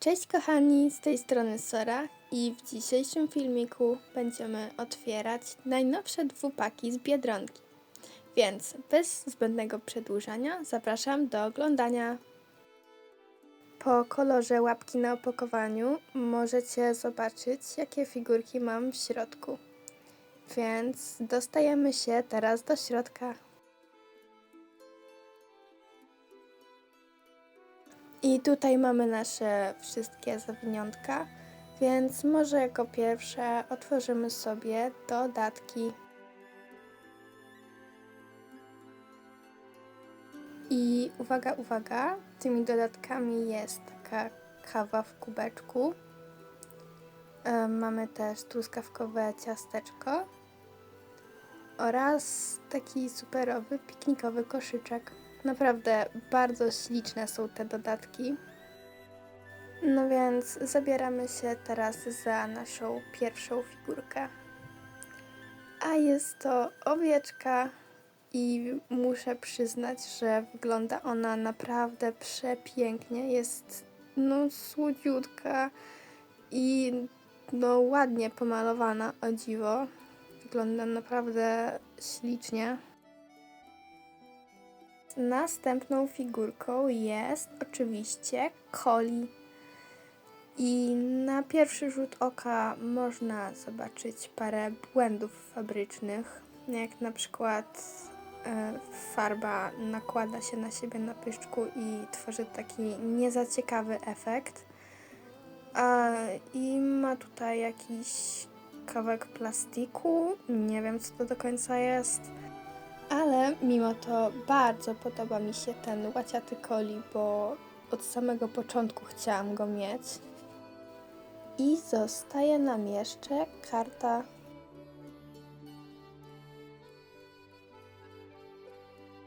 Cześć kochani, z tej strony Sora i w dzisiejszym filmiku będziemy otwierać najnowsze dwupaki z Biedronki. Więc bez zbędnego przedłużania zapraszam do oglądania. Po kolorze łapki na opakowaniu możecie zobaczyć jakie figurki mam w środku. Więc dostajemy się teraz do środka. I tutaj mamy nasze wszystkie zawiniątka, więc może jako pierwsze otworzymy sobie dodatki. I uwaga, uwaga, tymi dodatkami jest taka kawa w kubeczku. E, Mamy też truskawkowe ciasteczko oraz taki superowy piknikowy koszyczek. Naprawdę bardzo śliczne są te dodatki. No więc zabieramy się teraz za naszą pierwszą figurkę. A jest to owieczka i muszę przyznać, że wygląda ona naprawdę przepięknie. Jest no słodziutka i no ładnie pomalowana o dziwo. Wygląda naprawdę ślicznie. Następną figurką jest oczywiście Coli. I na pierwszy rzut oka można zobaczyć parę błędów fabrycznych, jak na przykład e, farba nakłada się na siebie na pyszczku i tworzy taki nie za ciekawy efekt. I ma tutaj jakiś kawałek plastiku, nie wiem co to do końca jest. Ale mimo to bardzo podoba mi się ten łaciaty coli, bo od samego początku chciałam go mieć. I zostaje nam jeszcze karta.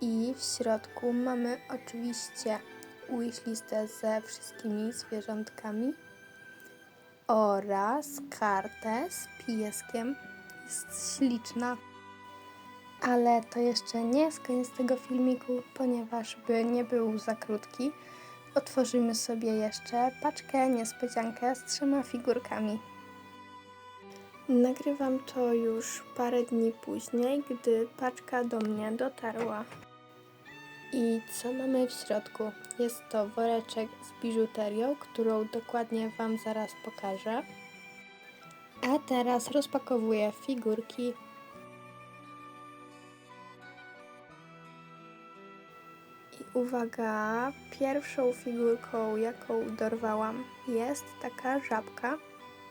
I w środku mamy oczywiście wishlistę ze wszystkimi zwierzątkami oraz kartę z pieskiem. Jest śliczna. Ale to jeszcze nie jest koniec tego filmiku, ponieważ by nie był za krótki, otworzymy sobie jeszcze paczkę niespodziankę z trzema figurkami. Nagrywam to już parę dni później, gdy paczka do mnie dotarła. I co mamy w środku? Jest to woreczek z biżuterią, którą dokładnie Wam zaraz pokażę. A teraz rozpakowuję figurki uwaga, pierwszą figurką, jaką dorwałam, jest taka żabka.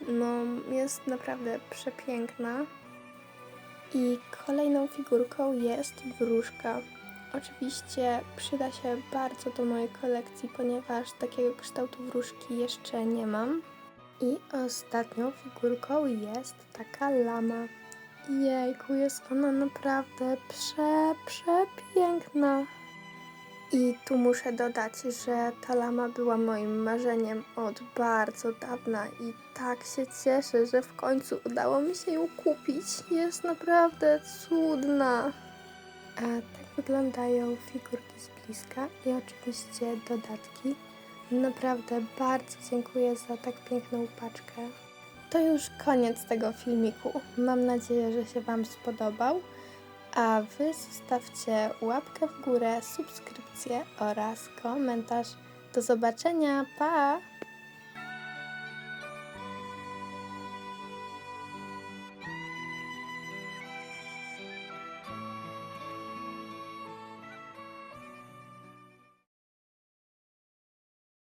No, jest naprawdę przepiękna. I kolejną figurką jest wróżka. Oczywiście przyda się bardzo do mojej kolekcji, ponieważ takiego kształtu wróżki jeszcze nie mam. I ostatnią figurką jest taka lama. Jejku, jest ona naprawdę prze, przepiękna. I tu muszę dodać, że ta lama była moim marzeniem od bardzo dawna i tak się cieszę, że w końcu udało mi się ją kupić. Jest naprawdę cudna. A tak wyglądają figurki z bliska i oczywiście dodatki. Naprawdę bardzo dziękuję za tak piękną paczkę. To już koniec tego filmiku. Mam nadzieję, że się Wam spodobał. A Wy zostawcie łapkę w górę, subskrypcję oraz komentarz. Do zobaczenia, pa!